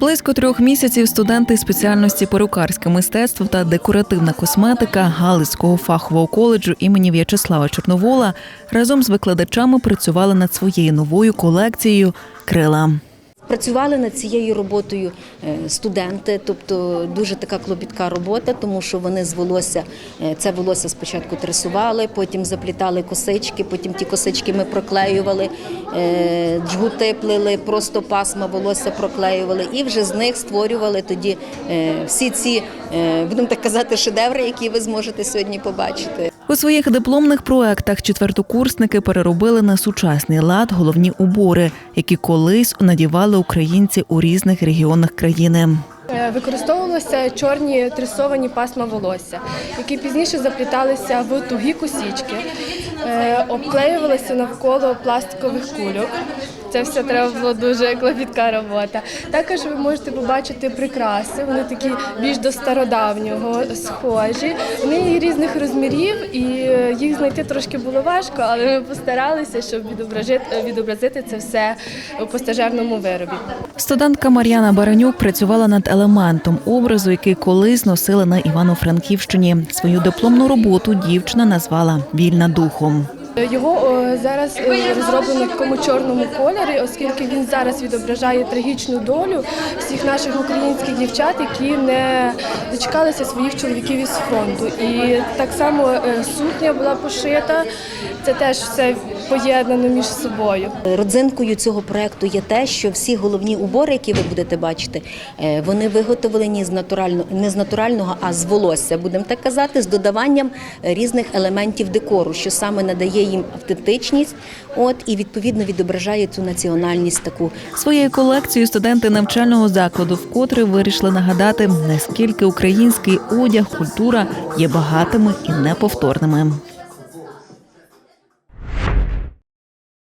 Близько трьох місяців студенти спеціальності перукарське мистецтво та декоративна косметика Галицького фахового коледжу імені В'ячеслава Чорновола разом з викладачами працювали над своєю новою колекцією Крила. Працювали над цією роботою е, студенти, тобто дуже така клопітка робота, тому що вони з волосся е, це волосся спочатку тресували, потім заплітали косички, потім ті косички ми проклеювали, е, джгути плели, просто пасма волосся проклеювали, і вже з них створювали тоді всі ці, будемо так казати, шедеври, які ви зможете сьогодні побачити. У своїх дипломних проектах четвертокурсники переробили на сучасний лад головні убори, які колись надівали українці у різних регіонах країни. Е, Використовувалися чорні тресовані пасма волосся, які пізніше запліталися в тугі косічки, е, обклеювалися навколо пластикових кульок. Це все треба було дуже клопітка робота. Також ви можете побачити прикраси. Вони такі більш до стародавнього схожі. Вони різних розмірів, і їх знайти трошки було важко, але ми постаралися, щоб відобразити, відобразити це все у постажерному виробі. Студентка Мар'яна Баранюк працювала над елементом образу, який колись носили на Івано-Франківщині. Свою дипломну роботу дівчина назвала Вільна духом. Його зараз е, розроблено в такому чорному кольорі, оскільки він зараз відображає трагічну долю всіх наших українських дівчат, які не дочекалися своїх чоловіків із фронту. І так само е, сукня була пошита. Це теж все поєднано між собою. Родзинкою цього проекту є те, що всі головні убори, які ви будете бачити, е, вони виготовлені з натурально не з натурального, а з волосся, будемо так казати, з додаванням е, різних елементів декору, що саме надає їм автентичність, от і відповідно відображає цю національність таку Своєю колекцією студенти навчального закладу вкотре вирішили нагадати, наскільки український одяг, культура є багатими і неповторними.